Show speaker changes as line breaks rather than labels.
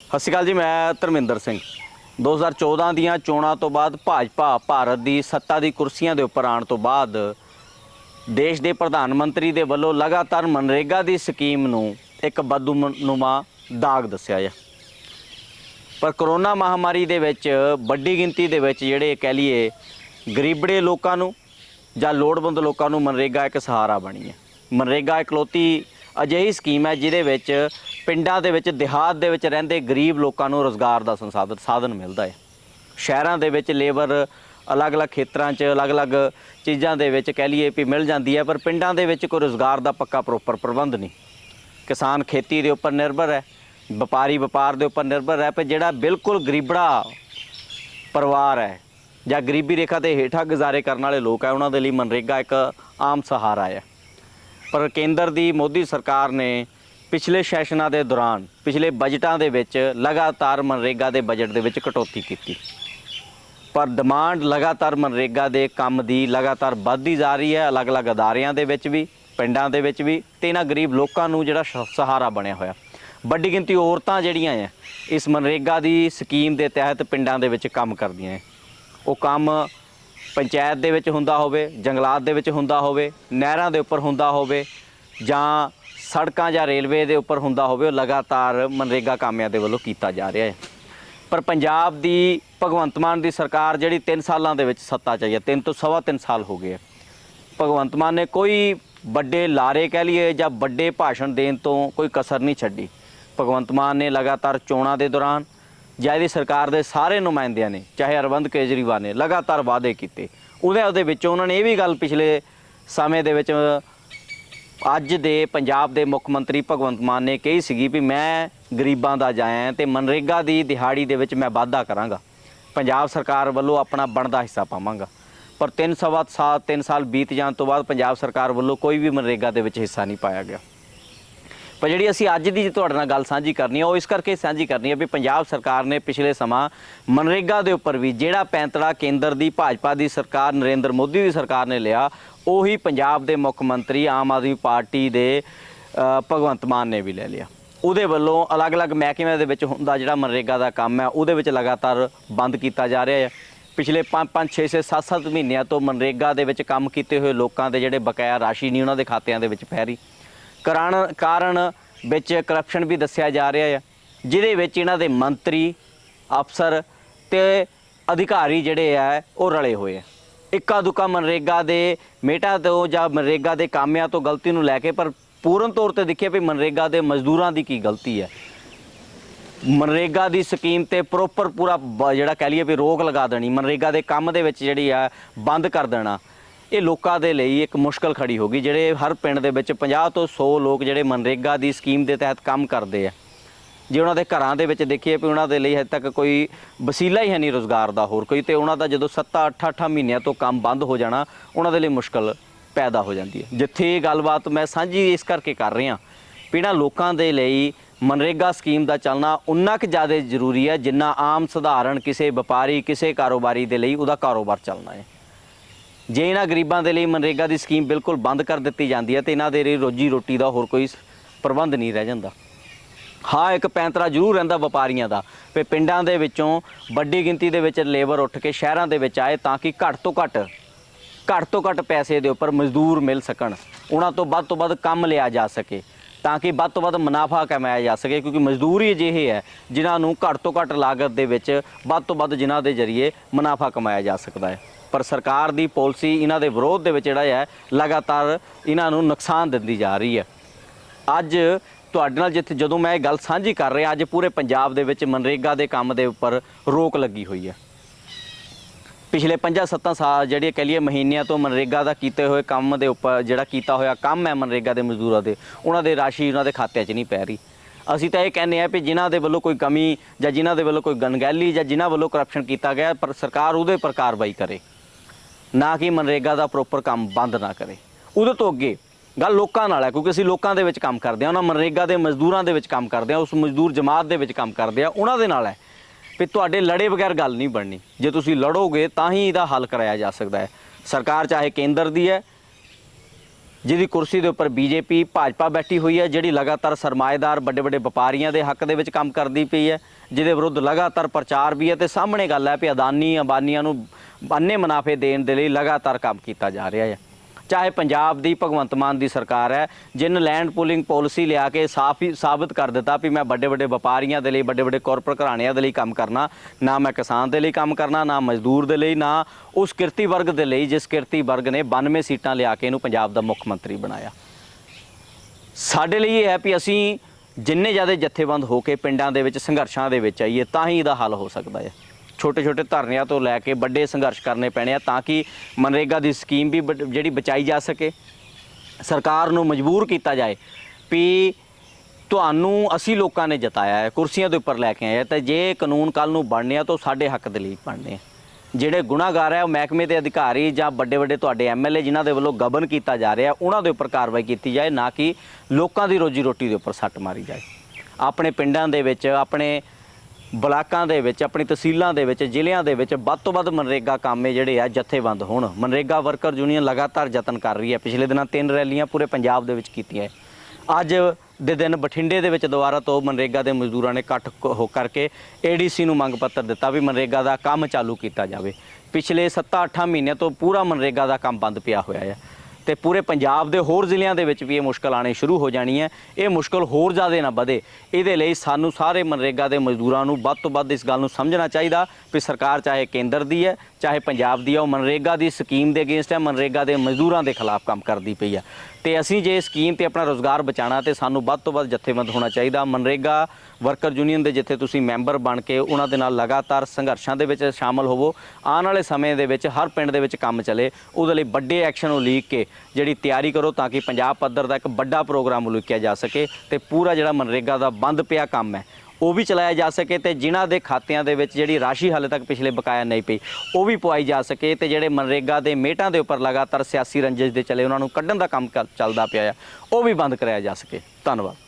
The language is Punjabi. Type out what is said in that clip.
ਸਤਿ ਸ਼੍ਰੀ ਅਕਾਲ ਜੀ, ਮੈਂ ਧਰਮਿੰਦਰ ਸਿੰਘ। 2014 ਦੀਆਂ ਚੋਣਾਂ ਤੋਂ ਬਾਅਦ ਭਾਜਪਾ ਭਾਰਤ ਦੀ ਸੱਤਾ ਦੀ ਕੁਰਸੀਆਂ ਦੇ ਉੱਪਰ ਆਉਣ ਤੋਂ ਬਾਅਦ ਦੇਸ਼ ਦੇ ਪ੍ਰਧਾਨ ਮੰਤਰੀ ਦੇ ਵੱਲੋਂ ਲਗਾਤਾਰ ਮਨਰੇਗਾ ਦੀ ਸਕੀਮ ਨੂੰ ਇੱਕ ਬਦਨੁਮਾ ਦਾਗ ਦੱਸਿਆ ਹੈ। ਪਰ ਕਰੋਨਾ ਮਹਾਮਾਰੀ ਦੇ ਵਿੱਚ, ਵੱਡੀ ਗਿਣਤੀ ਦੇ ਵਿੱਚ ਜਿਹੜੇ ਕਹਿ ਲਈਏ ਗਰੀਬੜੇ ਲੋਕਾਂ ਨੂੰ ਜਾਂ ਲੋੜਵੰਦ ਲੋਕਾਂ ਨੂੰ ਮਨਰੇਗਾ ਇੱਕ ਸਹਾਰਾ ਬਣੀ ਹੈ। ਮਨਰੇਗਾ ਇਕਲੌਤੀ ਅਜਿਹੀ ਸਕੀਮ ਹੈ ਜਿਹਦੇ ਵਿੱਚ ਪਿੰਡਾਂ ਦੇ ਵਿੱਚ, ਦਿਹਾਤ ਦੇ ਵਿੱਚ ਰਹਿੰਦੇ ਗਰੀਬ ਲੋਕਾਂ ਨੂੰ ਰੋਜ਼ਗਾਰ ਦਾ ਸੰਸਾਧਨ ਸਾਧਨ ਮਿਲਦਾ ਹੈ। ਸ਼ਹਿਰਾਂ ਦੇ ਵਿੱਚ ਲੇਬਰ ਅਲੱਗ-ਅਲੱਗ ਖੇਤਰਾਂ 'ਚ ਅਲੱਗ-ਅਲੱਗ ਚੀਜ਼ਾਂ ਦੇ ਵਿੱਚ ਕਹਿ ਲਈਏ ਵੀ ਮਿਲ ਜਾਂਦੀ ਹੈ, ਪਰ ਪਿੰਡਾਂ ਦੇ ਵਿੱਚ ਕੋਈ ਰੋਜ਼ਗਾਰ ਦਾ ਪੱਕਾ ਪ੍ਰੋਪਰ ਪ੍ਰਬੰਧ ਨਹੀਂ। ਕਿਸਾਨ ਖੇਤੀ ਦੇ ਉੱਪਰ ਨਿਰਭਰ ਹੈ, ਵਪਾਰੀ ਵਪਾਰ ਦੇ ਉੱਪਰ ਨਿਰਭਰ ਹੈ, ਪਰ ਜਿਹੜਾ ਬਿਲਕੁਲ ਗਰੀਬੜਾ ਪਰਿਵਾਰ ਹੈ ਜਾਂ ਗਰੀਬੀ ਰੇਖਾ ਦੇ ਹੇਠਾਂ ਗੁਜ਼ਾਰੇ ਕਰਨ ਵਾਲੇ ਲੋਕ ਹੈ, ਉਹਨਾਂ ਦੇ ਲਈ ਮਨਰੇਗਾ ਇੱਕ ਆਮ ਸਹਾਰਾ ਹੈ। ਪਰ ਕੇਂਦਰ ਦੀ ਮੋਦੀ ਸਰਕਾਰ ਨੇ ਪਿਛਲੇ ਸੈਸ਼ਨਾਂ ਦੇ ਦੌਰਾਨ ਪਿਛਲੇ ਬਜਟਾਂ ਦੇ ਵਿੱਚ ਲਗਾਤਾਰ ਮਨਰੇਗਾ ਦੇ ਬਜਟ ਦੇ ਵਿੱਚ ਕਟੌਤੀ ਕੀਤੀ। ਪਰ ਡਿਮਾਂਡ ਲਗਾਤਾਰ ਮਨਰੇਗਾ ਦੇ ਕੰਮ ਦੀ ਲਗਾਤਾਰ ਵੱਧਦੀ ਜਾ ਰਹੀ ਹੈ, ਅਲੱਗ-ਅਲੱਗ ਅਦਾਰਿਆਂ ਦੇ ਵਿੱਚ ਵੀ, ਪਿੰਡਾਂ ਦੇ ਵਿੱਚ ਵੀ ਤੇ ਇਹਨਾਂ ਗਰੀਬ ਲੋਕਾਂ ਨੂੰ ਜਿਹੜਾ ਸ਼- ਸਹਾਰਾ ਬਣਿਆ ਹੋਇਆ। ਵੱਡੀ ਗਿਣਤੀ ਔਰਤਾਂ ਜਿਹੜੀਆਂ ਆ ਇਸ ਮਨਰੇਗਾ ਦੀ ਸਕੀਮ ਦੇ ਤਹਿਤ ਪਿੰਡਾਂ ਦੇ ਵਿੱਚ ਕੰਮ ਕਰਦੀਆਂ ਹੈ ਉਹ ਕੰਮ ਪੰਚਾਇਤ ਦੇ ਵਿੱਚ ਹੁੰਦਾ ਹੋਵੇ, ਜੰਗਲਾਤ ਦੇ ਵਿੱਚ ਹੁੰਦਾ ਹੋਵੇ, ਨਹਿਰਾਂ ਦੇ ਉੱਪਰ ਹੁੰਦਾ ਹੋਵੇ ਜਾਂ ਸੜਕਾਂ ਜਾਂ ਰੇਲਵੇ ਦੇ ਉੱਪਰ ਹੁੰਦਾ ਹੋਵੇ, ਉਹ ਲਗਾਤਾਰ ਮਨਰੇਗਾ ਕਾਮਿਆਂ ਦੇ ਵੱਲੋਂ ਕੀਤਾ ਜਾ ਰਿਹਾ ਹੈ। ਪਰ ਪੰਜਾਬ ਦੀ ਭਗਵੰਤ ਮਾਨ ਦੀ ਸਰਕਾਰ ਜਿਹੜੀ 3 ਸਾਲਾਂ ਦੇ ਵਿੱਚ ਸੱਤਾ 'ਚ ਆਈ ਹੈ 3 ਤੋਂ ਸਵਾ 3 ਸਾਲ ਹੋ ਗਏ ਭਗਵੰਤ ਮਾਨ ਨੇ ਕੋਈ ਵੱਡੇ ਲਾਰੇ ਕਹਿ ਲਈਏ ਜਾਂ ਵੱਡੇ ਭਾਸ਼ਣ ਦੇਣ ਤੋਂ ਕੋਈ ਕਸਰ ਨਹੀਂ ਛੱਡੀ। ਭਗਵੰਤ ਮਾਨ ਨੇ ਲਗਾਤਾਰ ਚੋਣਾਂ ਦੇ ਦੌਰਾਨ ਜਾਂ ਇਹਦੀ ਸਰਕਾਰ ਦੇ ਸਾਰੇ ਨੁਮਾਇੰਦਿਆਂ ਨੇ, ਚਾਹੇ ਅਰਵਿੰਦ ਕੇਜਰੀਵਾਲ ਨੇ, ਲਗਾਤਾਰ ਵਾਅਦੇ ਕੀਤੇ। ਉਹਦੇ ਉਹਦੇ ਵਿੱਚੋਂ ਉਹਨਾਂ ਨੇ ਇਹ ਵੀ ਗੱਲ ਪਿਛਲੇ ਸਮੇਂ ਦੇ ਵਿੱਚ ਅੱਜ ਦੇ ਪੰਜਾਬ ਦੇ ਮੁੱਖ ਮੰਤਰੀ ਭਗਵੰਤ ਮਾਨ ਨੇ ਕਹੀ ਸੀਗੀ ਵੀ ਮੈਂ ਗਰੀਬਾਂ ਦਾ ਜਾਇਆ ਤੇ ਮਨਰੇਗਾ ਦੀ ਦਿਹਾੜੀ ਦੇ ਵਿੱਚ ਮੈਂ ਵਾਧਾ ਕਰਾਂਗਾ। ਪੰਜਾਬ ਸਰਕਾਰ ਵੱਲੋਂ ਆਪਣਾ ਬਣਦਾ ਹਿੱਸਾ ਪਾਵਾਂਗਾ। ਪਰ 3 ਸਵਾ ਸਾਲ 3 ਸਾਲ ਬੀਤ ਜਾਣ ਤੋਂ ਬਾਅਦ ਪੰਜਾਬ ਸਰਕਾਰ ਵੱਲੋਂ ਕੋਈ ਵੀ ਮਨਰੇਗਾ ਦੇ ਵਿੱਚ ਹਿੱਸਾ ਨਹੀਂ ਪਾਇਆ ਗਿਆ। ਪਰ ਜਿਹੜੀ ਅਸੀਂ ਅੱਜ ਦੀ ਤੁਹਾਡੇ ਨਾਲ ਗੱਲ ਸਾਂਝੀ ਕਰਨੀ ਹੈ ਉਹ ਇਸ ਕਰਕੇ ਸਾਂਝੀ ਕਰਨੀ ਹੈ ਵੀ ਪੰਜਾਬ ਸਰਕਾਰ ਨੇ ਪਿਛਲੇ ਸਮਾਂ ਮਨਰੇਗਾ ਦੇ ਉੱਪਰ ਵੀ ਜਿਹੜਾ ਪੈਂਤੜਾ ਕੇਂਦਰ ਦੀ ਭਾਜਪਾ ਦੀ ਸਰਕਾਰ, ਨਰਿੰਦਰ ਮੋਦੀ ਦੀ ਸਰਕਾਰ ਨੇ ਲਿਆ ਉਹੀ ਪੰਜਾਬ ਦੇ ਮੁੱਖ ਮੰਤਰੀ ਆਮ ਆਦਮੀ ਪਾਰਟੀ ਦੇ ਭਗਵੰਤ ਮਾਨ ਨੇ ਵੀ ਲੈ ਲਿਆ। ਉਹਦੇ ਵੱਲੋਂ ਅਲੱਗ-ਅਲੱਗ ਮਹਿਕਮਿਆਂ ਦੇ ਵਿੱਚ ਹੁੰਦਾ ਜਿਹੜਾ ਮਨਰੇਗਾ ਦਾ ਕੰਮ ਹੈ, ਉਹਦੇ ਵਿੱਚ ਲਗਾਤਾਰ ਬੰਦ ਕੀਤਾ ਜਾ ਰਿਹਾ ਹੈ। ਪਿਛਲੇ 5 5 6 6 7 7 ਮਹੀਨਿਆਂ ਤੋਂ ਮਨਰੇਗਾ ਦੇ ਵਿੱਚ ਕੰਮ ਕੀਤੇ ਹੋਏ ਲੋਕਾਂ ਦੇ ਜਿਹੜੇ ਬਕਾਇਆ ਰਾਸ਼ੀ ਨਹੀਂ ਉਹਨਾਂ ਦੇ ਖਾਤਿਆਂ ਦੇ ਵਿੱਚ ਪੈ ਰਹੀ। ਕਾਰਨ ਕਾਰਨ ਵਿੱਚ ਕਰਪਸ਼ਨ ਵੀ ਦੱਸਿਆ ਜਾ ਰਿਹਾ ਹੈ, ਜਿਹਦੇ ਵਿੱਚ ਇਹਨਾਂ ਦੇ ਮੰਤਰੀ, ਅਫਸਰ ਤੇ ਅਧਿਕਾਰੀ ਜਿਹੜੇ ਆ ਉਹ ਰਲੇ ਹੋਏ ਆ ਇੱਕਾ ਦੁੱਕਾ ਮਨਰੇਗਾ ਦੇ ਮੇਟਾ ਤੋਂ ਜਾਂ ਮਨਰੇਗਾ ਦੇ ਕਾਮਿਆਂ ਤੋਂ ਗਲਤੀ ਨੂੰ ਲੈ ਕੇ, ਪਰ ਪੂਰਨ ਤੌਰ ਤੇ ਦੇਖੀਏ ਵੀ ਮਨਰੇਗਾ ਦੇ ਮਜ਼ਦੂਰਾਂ ਦੀ ਕੀ ਗਲਤੀ ਹੈ। ਮਨਰੇਗਾ ਦੀ ਸਕੀਮ ਤੇ ਪ੍ਰੋਪਰ ਪੂਰਾ ਬ- ਜਿਹੜਾ ਕਹਿ ਲਈਏ ਵੀ ਰੋਕ ਲਗਾ ਦੇਣੀ, ਮਨਰੇਗਾ ਦੇ ਕੰਮ ਦੇ ਵਿੱਚ ਜਿਹੜੀ ਆ ਬੰਦ ਕਰ ਦੇਣਾ, ਇਹ ਲੋਕਾਂ ਦੇ ਲਈ ਇੱਕ ਮੁਸ਼ਕਲ ਖੜੀ ਹੋ ਗਈ, ਜਿਹੜੇ ਹਰ ਪਿੰਡ ਦੇ ਵਿੱਚ 50 ਤੋਂ 100 ਲੋਕ ਜਿਹੜੇ ਮਨਰੇਗਾ ਦੀ ਸਕੀਮ ਦੇ ਤਹਿਤ ਕੰਮ ਕਰਦੇ ਆ। ਜੇ ਉਹਨਾਂ ਦੇ ਘਰਾਂ ਦੇ ਵਿੱਚ ਦੇਖੀਏ ਵੀ ਉਹਨਾਂ ਦੇ ਲਈ ਹਜੇ ਤੱਕ ਕੋਈ ਵਸੀਲਾ ਹੀ ਹੈ ਨਹੀਂ ਰੋਜ਼ਗਾਰ ਦਾ ਹੋਰ ਕੋਈ, ਤੇ ਉਹਨਾਂ ਦਾ ਜਦੋਂ 7 8 8 ਮਹੀਨਿਆਂ ਤੋਂ ਕੰਮ ਬੰਦ ਹੋ ਜਾਣਾ, ਉਹਨਾਂ ਦੇ ਲਈ ਮੁਸ਼ਕਲ ਪੈਦਾ ਹੋ ਜਾਂਦੀ ਹੈ। ਜਿੱਥੇ ਇਹ ਗੱਲਬਾਤ ਮੈਂ ਸਾਂਝੀ ਇਸ ਕਰਕੇ ਕਰ ਰਿਹਾ ਪੀੜਾ ਲੋਕਾਂ ਦੇ ਲਈ ਮਨਰੇਗਾ ਸਕੀਮ ਦਾ ਚੱਲਣਾ ਉਨਾ ਕੁ ਜ਼ਿਆਦਾ ਜ਼ਰੂਰੀ ਹੈ ਜਿੰਨਾ ਆਮ ਸਧਾਰਨ ਕਿਸੇ ਵਪਾਰੀ, ਕਿਸੇ ਕਾਰੋਬਾਰੀ ਦੇ ਲਈ ਉਹਦਾ ਕਾਰੋਬਾਰ ਚੱਲਣਾ ਹੈ। ਜੇ ਇਹਨਾਂ ਗਰੀਬਾਂ ਦੇ ਲਈ ਮਨਰੇਗਾ ਦੀ ਸਕੀਮ ਬਿਲਕੁਲ ਬੰਦ ਕਰ ਦਿੱਤੀ ਜਾਂਦੀ ਹੈ ਤੇ ਇਹਨਾਂ ਦੇ ਲਈ ਰੋਜੀ ਰੋਟੀ ਦਾ ਹੋਰ ਕੋਈ ਪ੍ਰਬੰਧ ਨਹੀਂ ਰਹਿ ਜਾਂਦਾ। ਹਾਂ, ਇੱਕ ਪੈਂਤਰਾ ਜ਼ਰੂਰ ਰਹਿੰਦਾ ਵਪਾਰੀਆਂ ਦਾ। ਵੀ ਪਿੰਡਾਂ ਦੇ ਵਿੱਚੋਂ ਵੱਡੀ ਗਿਣਤੀ ਦੇ ਵਿੱਚ ਲੇਬਰ ਉੱਠ ਕੇ ਸ਼ਹਿਰਾਂ ਦੇ ਵਿੱਚ ਆਏ ਤਾਂ ਕਿ ਘੱਟ ਤੋਂ ਘੱਟ ਘੱਟ ਤੋਂ ਘੱਟ ਪੈਸੇ ਦੇ ਉੱਪਰ ਮਜ਼ਦੂਰ ਮਿਲ ਸਕਣ। ਉਹਨਾਂ ਤੋਂ ਵੱਧ ਤੋਂ ਵੱਧ ਕੰਮ ਲਿਆ ਜਾ ਸਕੇ। ਤਾਂ ਕਿ ਵੱਧ ਤੋਂ ਵੱਧ ਮੁਨਾਫਾ ਕਮਾਇਆ ਜਾ ਸਕੇ, ਕਿਉਂਕਿ ਮਜ਼ਦੂਰੀ ਅਜਿਹੇ ਹੈ ਜਿਨ੍ਹਾਂ ਨੂੰ ਘੱਟ ਤੋਂ ਘੱਟ ਲਾਗਤ ਦੇ ਵਿੱਚ ਵੱਧ ਤੋਂ ਵੱਧ ਜਿਨ੍ਹਾਂ ਦੇ ਜ਼ਰੀਏ ਮੁਨਾਫਾ ਕਮਾਇਆ ਜਾ ਸਕਦਾ ਹੈ। ਪਰ ਸਰਕਾਰ ਦੀ ਪਾਲਿਸੀ ਇਹਨਾਂ ਦੇ ਵਿਰੋਧ ਦੇ ਵਿੱਚ ਜਿਹੜਾ ਹੈ, ਲਗਾਤਾਰ ਇਹਨਾਂ ਨੂੰ ਨੁਕਸਾਨ ਦਿੰਦੀ ਜਾ ਰਹੀ ਹੈ। ਅੱਜ ਤੁਹਾਡੇ ਨਾਲ ਜਿੱਥੇ ਜਦੋਂ ਮੈਂ ਇਹ ਗੱਲ ਸਾਂਝੀ ਕਰ ਰਿਹਾ, ਅੱਜ ਪੂਰੇ ਪੰਜਾਬ ਦੇ ਵਿੱਚ ਮਨਰੇਗਾ ਦੇ ਕੰਮ ਦੇ ਉੱਪਰ ਰੋਕ ਲੱਗੀ ਹੋਈ ਹੈ। ਪਿਛਲੇ 5-7 ਸਾਲ ਜਿਹੜੇ ਕਹਿ ਲਈਏ ਮਹੀਨਿਆਂ ਤੋਂ ਮਨਰੇਗਾ ਦਾ ਕੀਤੇ ਹੋਏ ਕੰਮ ਦੇ ਉੱਪਰ ਜਿਹੜਾ ਕੀਤਾ ਹੋਇਆ ਕੰਮ ਹੈ ਮਨਰੇਗਾ ਦੇ ਮਜ਼ਦੂਰਾਂ ਦੇ, ਉਹਨਾਂ ਦੇ ਰਾਸ਼ੀ ਉਹਨਾਂ ਦੇ ਖਾਤਿਆਂ 'ਚ ਨਹੀਂ ਪੈ ਰਹੀ। ਅਸੀਂ ਤਾਂ ਇਹ ਕਹਿੰਦੇ ਆ ਵੀ ਜਿਨ੍ਹਾਂ ਦੇ ਵੱਲੋਂ ਕੋਈ ਕਮੀ ਜਾਂ ਜਿਨ੍ਹਾਂ ਦੇ ਵੱਲੋਂ ਕੋਈ ਗਨਗੈਲੀ ਜਾਂ ਜਿਨ੍ਹਾਂ ਵੱਲੋਂ ਕਰਪਸ਼ਨ ਕੀਤਾ ਗਿਆ, ਪਰ ਸਰਕਾਰ ਉਹਦੇ ਪਰ ਕਾਰਵਾਈ ਕਰੇ। ਨਾ ਕਿ ਮਨਰੇਗਾ ਦਾ ਪ੍ਰੋਪਰ ਕੰਮ ਬੰਦ ਨਾ ਕਰੇ। ਉਹਦੇ ਤੋਂ ਅੱਗੇ ਗੱਲ ਲੋਕਾਂ ਨਾਲ ਹੈ, ਕਿਉਂਕਿ ਅਸੀਂ ਲੋਕਾਂ ਦੇ ਵਿੱਚ ਕੰਮ ਕਰਦੇ ਆ ਉਹਨਾਂ ਮਨਰੇਗਾ ਦੇ ਮਜ਼ਦੂਰਾਂ ਦੇ ਵਿੱਚ ਕੰਮ ਕਰਦੇ ਆ ਉਸ ਮਜ਼ਦੂਰ ਜਮਾਤ ਦੇ ਵਿੱਚ ਕੰਮ ਕਰਦੇ ਆ ਉਹਨਾਂ ਦੇ ਨਾਲ ਹੈ। ਵੀ ਤੁਹਾਡੇ ਲੜੇ ਬਗੈਰ ਗੱਲ ਨਹੀਂ ਬਣਨੀ। ਜੇ ਤੁਸੀਂ ਲੜੋਗੇ ਤਾਂ ਹੀ ਇਹਦਾ ਹੱਲ ਕਰਾਇਆ ਜਾ ਸਕਦਾ ਹੈ। ਸਰਕਾਰ ਚਾਹੇ ਕੇਂਦਰ ਦੀ ਹੈ, ਜਿਹਦੀ ਕੁਰਸੀ ਦੇ ਉੱਪਰ ਬੀਜੇਪੀ, ਭਾਜਪਾ ਬੈਠੀ ਹੋਈ ਹੈ, ਜਿਹੜੀ ਲਗਾਤਾਰ ਸਰਮਾਏਦਾਰ ਵੱਡੇ ਵੱਡੇ ਵਪਾਰੀਆਂ ਦੇ ਹੱਕ ਦੇ ਵਿੱਚ ਕੰਮ ਕਰਦੀ ਪਈ ਹੈ, ਜਿਹਦੇ ਵਿਰੁੱਧ ਲਗਾਤਾਰ ਪ੍ਰਚਾਰ ਵੀ ਹੈ ਤੇ ਸਾਹਮਣੇ ਗੱਲ ਹੈ ਕਿ ਅਦਾਨੀ ਅੰਬਾਨੀਆਂ ਨੂੰ ਅੰਨੇ ਮੁਨਾਫੇ ਦੇਣ ਦੇ ਲਈ ਲਗਾਤਾਰ ਕੰਮ ਕੀਤਾ ਜਾ ਰਿਹਾ ਹੈ। ਚਾਹੇ ਪੰਜਾਬ ਦੀ ਭਗਵੰਤ ਮਾਨ ਦੀ ਸਰਕਾਰ ਹੈ, ਜਿਨ ਲੈਂਡ ਪੂਲਿੰਗ ਪਾਲਿਸੀ ਲਿਆ ਕੇ ਸਾਫ਼ ਹੀ ਸਾਬਤ ਕਰ ਦਿੱਤਾ ਵੀ ਮੈਂ ਵੱਡੇ ਵੱਡੇ ਵਪਾਰੀਆਂ ਦੇ ਲਈ, ਵੱਡੇ ਵੱਡੇ ਕਾਰਪੋਰੇਟ ਘਰਾਣਿਆਂ ਦੇ ਲਈ ਕੰਮ ਕਰਨਾ, ਨਾ ਮੈਂ ਕਿਸਾਨ ਦੇ ਲਈ ਕੰਮ ਕਰਨਾ, ਨਾ ਮਜ਼ਦੂਰ ਦੇ ਲਈ, ਨਾ ਉਸ ਕਿਰਤੀ ਵਰਗ ਦੇ ਲਈ, ਜਿਸ ਕਿਰਤੀ ਵਰਗ ਨੇ 92 ਸੀਟਾਂ ਲਿਆ ਕੇ ਇਹਨੂੰ ਪੰਜਾਬ ਦਾ ਮੁੱਖ ਮੰਤਰੀ ਬਣਾਇਆ। ਸਾਡੇ ਲਈ ਇਹ ਹੈ ਵੀ ਅਸੀਂ ਜਿੰਨੇ ਜ਼ਿਆਦਾ ਜਥੇਬੰਦ ਹੋ ਕੇ ਪਿੰਡਾਂ ਦੇ ਵਿੱਚ, ਸੰਘਰਸ਼ਾਂ ਦੇ ਵਿੱਚ ਆਈਏ, ਤਾਂ ਹੀ ਇਹਦਾ ਹੱਲ ਹੋ ਸਕਦਾ ਹੈ। ਛੋਟੇ ਛੋਟੇ ਧਰਨਿਆਂ ਤੋਂ ਲੈ ਕੇ ਵੱਡੇ ਸੰਘਰਸ਼ ਕਰਨੇ ਪੈਣੇ ਆ ਤਾਂ ਕਿ ਮਨਰੇਗਾ ਦੀ ਸਕੀਮ ਵੀ ਬਟ- ਜਿਹੜੀ ਬਚਾਈ ਜਾ ਸਕੇ। ਸਰਕਾਰ ਨੂੰ ਮਜਬੂਰ ਕੀਤਾ ਜਾਏ ਵੀ ਤੁਹਾਨੂੰ ਅਸੀਂ ਲੋਕਾਂ ਨੇ ਜਤਾਇਆ ਹੈ, ਕੁਰਸੀਆਂ ਦੇ ਉੱਪਰ ਲੈ ਕੇ ਆਏ ਤਾਂ ਜੇ ਕਾਨੂੰਨ ਕੱਲ ਨੂੰ ਬਣਨੇ ਆ ਤਾਂ ਉਹ ਸਾਡੇ ਹੱਕ ਦੇ ਲਈ ਬਣਨੇ ਆ। ਜਿਹੜੇ ਗੁਨਾਹਗਾਰ ਹੈ, ਉਹ ਮਹਿਕਮੇ ਦੇ ਅਧਿਕਾਰੀ ਜਾਂ ਵੱਡੇ ਵੱਡੇ ਤੁਹਾਡੇ ਐਮਐਲਏ ਜਿਨ੍ਹਾਂ ਦੇ ਵੱਲੋਂ ਗਬਨ ਕੀਤਾ ਜਾ ਰਿਹਾ, ਉਹਨਾਂ ਦੇ ਉੱਪਰ ਕਾਰਵਾਈ ਕੀਤੀ ਜਾਏ, ਨਾ ਕਿ ਲੋਕਾਂ ਦੀ ਰੋਜੀ ਰੋਟੀ ਦੇ ਉੱਪਰ ਸੱਟ ਮਾਰੀ ਜਾਏ। ਆਪਣੇ ਪਿੰਡਾਂ ਦੇ ਵਿੱਚ, ਆਪਣੇ ਬਲਾਕਾਂ ਦੇ ਵਿੱਚ, ਆਪਣੀ ਤਹਿਸੀਲਾਂ ਦੇ ਵਿੱਚ, ਜ਼ਿਲ੍ਹਿਆਂ ਦੇ ਵਿੱਚ ਵੱਧ ਤੋਂ ਵੱਧ ਮਨਰੇਗਾ ਕਾਮੇ ਜਿਹੜੇ ਆ ਜਥੇਬੰਦ ਹੋਣ। ਮਨਰੇਗਾ ਵਰਕਰ ਯੂਨੀਅਨ ਲਗਾਤਾਰ ਯਤਨ ਕਰ ਰਹੀ ਹੈ। ਪਿਛਲੇ ਦਿਨਾਂ ਤਿੰਨ ਰੈਲੀਆਂ ਪੂਰੇ ਪੰਜਾਬ ਦੇ ਵਿੱਚ ਕੀਤੀਆਂ ਹੈ। ਅੱਜ ਦੇ ਦਿਨ ਬਠਿੰਡੇ ਦੇ ਵਿੱਚ ਦੁਬਾਰਾ ਤੋਂ ਮਨਰੇਗਾ ਦੇ ਮਜ਼ਦੂਰਾਂ ਨੇ ਇਕੱਠ ਹੋ ਕਰਕੇ ਏਡੀਸੀ ਨੂੰ ਮੰਗ ਪੱਤਰ ਦਿੱਤਾ ਵੀ ਮਨਰੇਗਾ ਦਾ ਕੰਮ ਚਾਲੂ ਕੀਤਾ ਜਾਵੇ। ਪਿਛਲੇ 7-8 ਮਹੀਨਿਆਂ ਤੋਂ ਪੂਰਾ ਮਨਰੇਗਾ ਦਾ ਕੰਮ ਬੰਦ ਪਿਆ ਹੋਇਆ ਹੈ। ਤੇ ਪੂਰੇ ਪੰਜਾਬ ਦੇ ਹੋਰ ਜ਼ਿਲ੍ਹਿਆਂ ਦੇ ਵਿੱਚ ਵੀ ਇਹ ਮੁਸ਼ਕਲ ਆਣੀ ਸ਼ੁਰੂ ਹੋ ਜਾਣੀ ਹੈ। ਇਹ ਮੁਸ਼ਕਲ ਹੋਰ ਜ਼ਿਆਦਾ ਨਾ ਵਧੇ। ਇਹਦੇ ਲਈ ਸਾਨੂੰ ਸਾਰੇ ਮਨਰੇਗਾ ਦੇ ਮਜ਼ਦੂਰਾਂ ਨੂੰ ਵੱਧ ਤੋਂ ਵੱਧ ਇਸ ਗੱਲ ਨੂੰ ਸਮਝਣਾ ਚਾਹੀਦਾ ਵੀ ਸਰਕਾਰ ਚਾਹੇ ਕੇਂਦਰ ਦੀ ਹੈ, ਚਾਹੇ ਪੰਜਾਬ ਦੀ ਹੈ, ਉਹ ਮਨਰੇਗਾ ਦੀ ਸਕੀਮ ਦੇ ਅਗੇਂਸਟ ਹੈ, ਮਨਰੇਗਾ ਦੇ ਮਜ਼ਦੂਰਾਂ ਦੇ ਖਿਲਾਫ ਕੰਮ ਕਰਦੀ ਪਈ ਹੈ। ਤੇ ਅਸੀਂ ਜੇ ਸਕੀਮ ਤੇ ਆਪਣਾ ਰੋਜ਼ਗਾਰ ਬਚਾਉਣਾ ਤੇ ਸਾਨੂੰ ਵੱਧ ਤੋਂ ਵੱਧ ਜਥੇਬੰਦ ਹੋਣਾ ਚਾਹੀਦਾ। ਮਨਰੇਗਾ ਵਰਕਰ ਯੂਨੀਅਨ ਦੇ ਜਿੱਥੇ ਤੁਸੀਂ ਮੈਂਬਰ ਬਣ ਕੇ ਉਹਨਾਂ ਦੇ ਨਾਲ ਲਗਾਤਾਰ ਸੰਘਰਸ਼ਾਂ ਦੇ ਵਿੱਚ ਸ਼ਾਮਲ ਹੋਵੋ। ਆਉਣ ਵਾਲੇ ਸਮੇਂ ਦੇ ਵਿੱਚ ਹਰ ਪਿੰਡ ਦੇ ਵਿੱਚ ਕੰਮ ਚੱਲੇ। ਉਹਦੇ ਲਈ ਵੱਡੇ ਐਕਸ਼ਨ ਉਲੀਕ ਕੇ ਜਿਹੜੀ ਤਿਆਰੀ ਕਰੋ ਤਾਂ ਕਿ ਪੰਜਾਬ ਪੱਧਰ ਦਾ ਇੱਕ ਵੱਡਾ ਪ੍ਰੋਗਰਾਮ ਉਲੀਕਿਆ ਜਾ ਸਕੇ ਤੇ ਪੂਰਾ ਜਿਹੜਾ ਮਨਰੇਗਾ ਦਾ ਬੰਦ ਪਿਆ ਕੰਮ ਹੈ ਉਹ ਵੀ ਚਲਾਇਆ ਜਾ ਸਕੇ ਤੇ ਜਿਨ੍ਹਾਂ ਦੇ ਖਾਤਿਆਂ ਦੇ ਵਿੱਚ ਜਿਹੜੀ ਰਾਸ਼ੀ ਹਾਲੇ ਤੱਕ ਪਿਛਲੇ ਬਕਾਇਆ ਨਹੀਂ ਪਈ, ਉਹ ਵੀ ਪਵਾਈ ਜਾ ਸਕੇ ਤੇ ਜਿਹੜੇ ਮਨਰੇਗਾ ਦੇ ਮੇਟਾਂ ਦੇ ਉੱਪਰ ਲਗਾਤਾਰ ਸਿਆਸੀ ਰੰਜਿਸ਼ ਦੇ ਚਲੇ ਉਹਨਾਂ ਨੂੰ ਕੱਢਣ ਦਾ ਕੰਮ ਕਰ- ਚੱਲਦਾ ਪਿਆ ਆ, ਉਹ ਵੀ ਬੰਦ ਕਰਾਇਆ ਜਾ ਸਕੇ। ਧੰਨਵਾਦ।